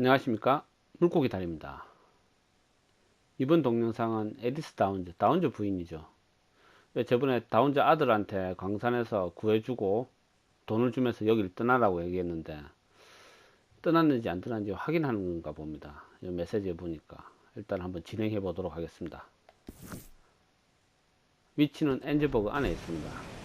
안녕하십니까? 물고기 달입니다. 이번 동영상은 에디스 다운즈 다운즈 부인이죠. 저번에 다운즈 아들한테 광산에서 구해주고 돈을 주면서 여기를 떠나라고 얘기했는데 떠났는지 안 떠났는지 확인하는 건가 봅니다. 이 메시지에 보니까. 일단 한번 진행해 보도록 하겠습니다. 위치는 엔즈버그 안에 있습니다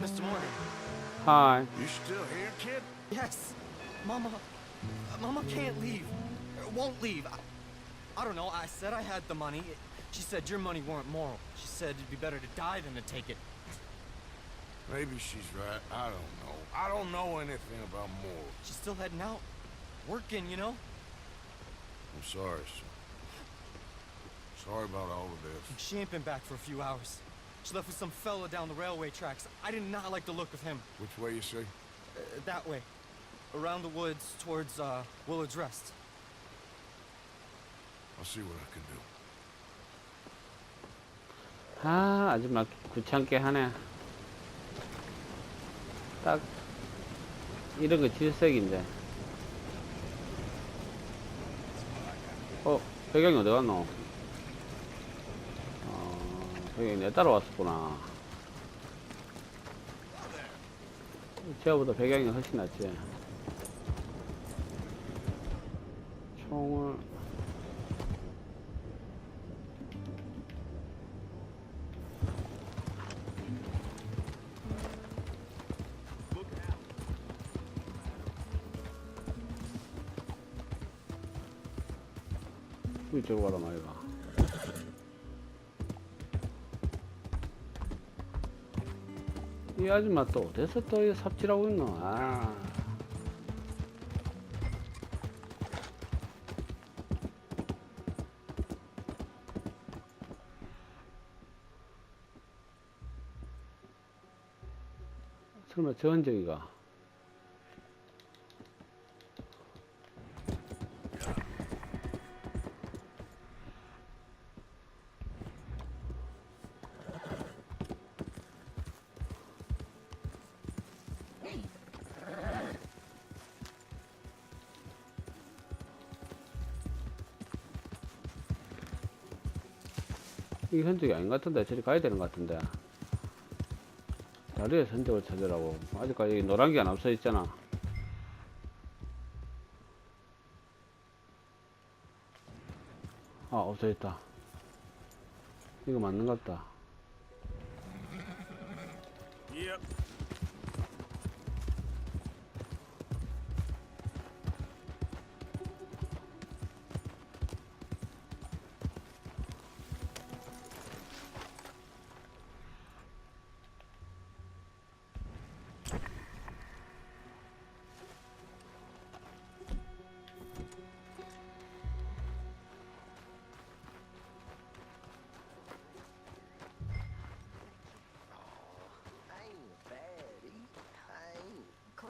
Mr. Morgan. Hi. You still here, kid? Yes. Mama. Mama can't leave. Won't leave. I, I don't know. I said I had the money. She said your money weren't moral. She said it'd be better to die than to take it. Maybe she's right. I don't know. I don't know anything about moral. She's still heading out. Working, you know? I'm sorry, son. Sorry about all of this. She ain't been back for a few hours. She left with some fella down the railway tracks. I did not like the look of him. Which way you say? Uh, that way. Around the woods towards, uh, Willard's Rest. I'll see what I can do. 아 아줌마 귀찮게 하네 딱 이런 거 질색인데 어 배경이 어디 갔노 어 배경이 내 따라왔었구나. 제가보다 배경이 훨씬 낫지. 총을. 이쪽으로 가라 말이야 이 아줌마. 또 어디서 또이 삽질하고 있노? 아. 설마 전적이가 이게 흔적이 아닌 것 같은데 저리 가야 되는 것 같은데. 다리에 흔적을 찾으라고. 아직까지 노란 게 안 없어 있잖아. 아 없어 있다. 이거 맞는 것 같다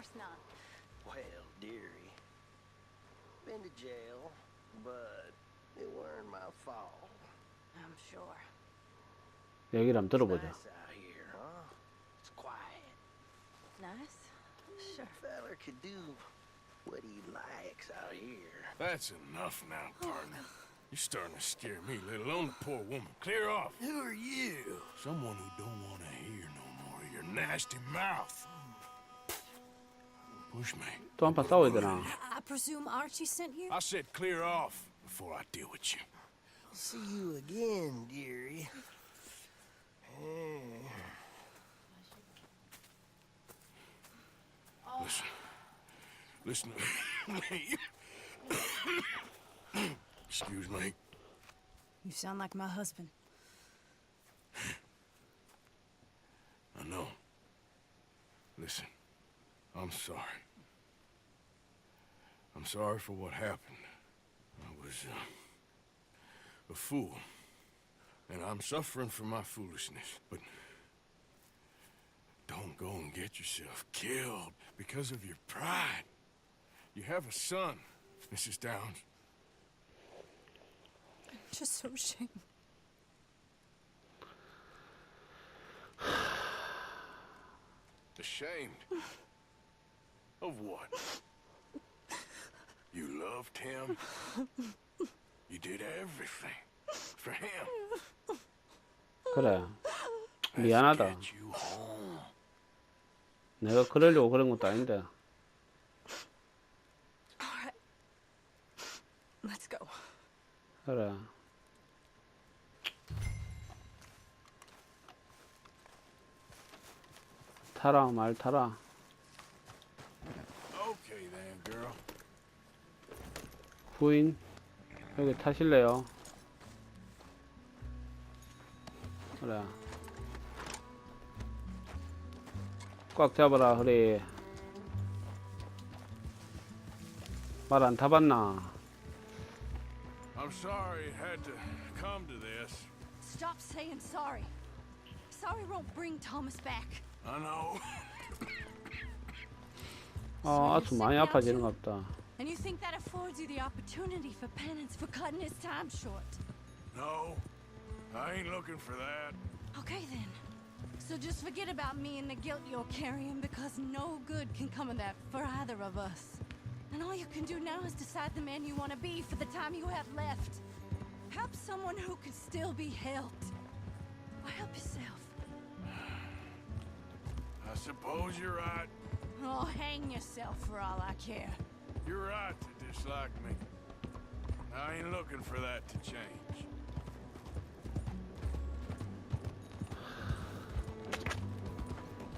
course not. Well, dearie. Been to jail, but it weren't my fault. I'm sure. 얘기를 한번 들어보자 Nice out here, huh? It's quiet. Nice? Sure. Feller could do what he likes out here. That's enough now, partner. You're starting to scare me, let alone the poor woman. Clear off. Who are you? Someone who don't want to hear no more of your nasty mouth. Push me. Το αν πατάω έδρα. I presume Archie sent you? I said clear off before I deal with you. I'll see you again, dearie. Hey. Listen. Listen to me. Excuse me. You sound like my husband. I know. Listen. I'm sorry. I'm sorry for what happened. I was uh, a fool. and I'm suffering for my foolishness. But don't go and get yourself killed because of your pride. You have a son, Mrs. Downs. I'm just so ashamed. Ashamed. Of what? You loved him. You did everything for him. 그래. 미안하다. 내가 그러려고 그런 것도 아닌데. Let's go. 그래. 타라, 말 타라. 부인, 여기 타실래요? 그래. 꽉 잡아라, 허리. 말안 타봤나? I'm sorry it had to come to this. Stop saying sorry. Sorry won't bring Thomas back. I know. 어, 아주 많이 아파지는 것 같다. And you think that affords you the opportunity for penance for cutting his time short. No, I ain't looking for that. Okay then. So just forget about me and the guilt you're carrying because no good can come of that for either of us. And all you can do now is decide the man you want to be for the time you have left. Help someone who can still be helped. Or help yourself. I suppose you're right. Oh, hang yourself for all I care. You're right to dislike me. I ain't looking for that to change.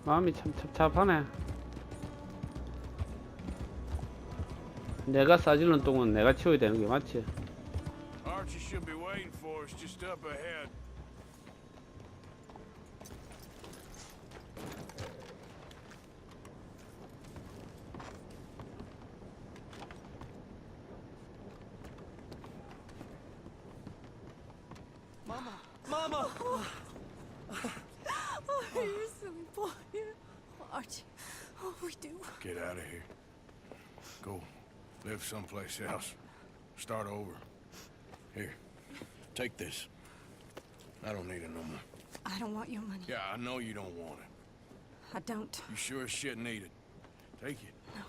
마음이 참 찹찹하네. 내가 싸지는 똥은 내가 치워야 되는 게 맞지? Archie should be waiting for us just up ahead. Mama! Mama! Oh, you're silly boy. Archie, oh, we do. Get out of here. Go live someplace else. Start over. Here, take this. I don't need it no more. I don't want your money. Yeah, I know you don't want it. I don't. You sure as shit need it. Take it. No.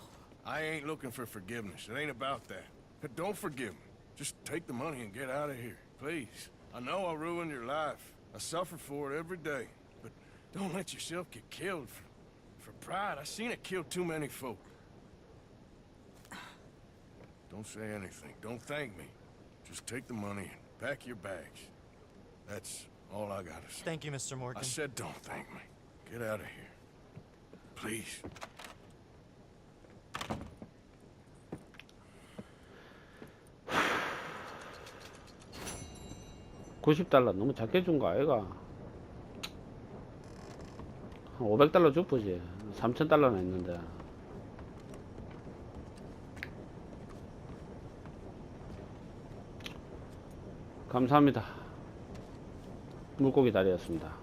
I ain't looking for forgiveness. It ain't about that. But don't forgive me. Just take the money and get out of here, please. I know I ruined your life. I suffer for it every day. But don't let yourself get killed for, for pride. I've seen it kill too many folk. Don't say anything. Don't thank me. Just take the money and pack your bags. That's all I gotta say. Thank you, Mr. Morgan. I said don't thank me. Get out of here. Please. 구십 달러 너무 작게 준 거 아이가? 한 500달러 주쁘지. 3,000달러나 있는데. 감사합니다. 물고기 다리였습니다.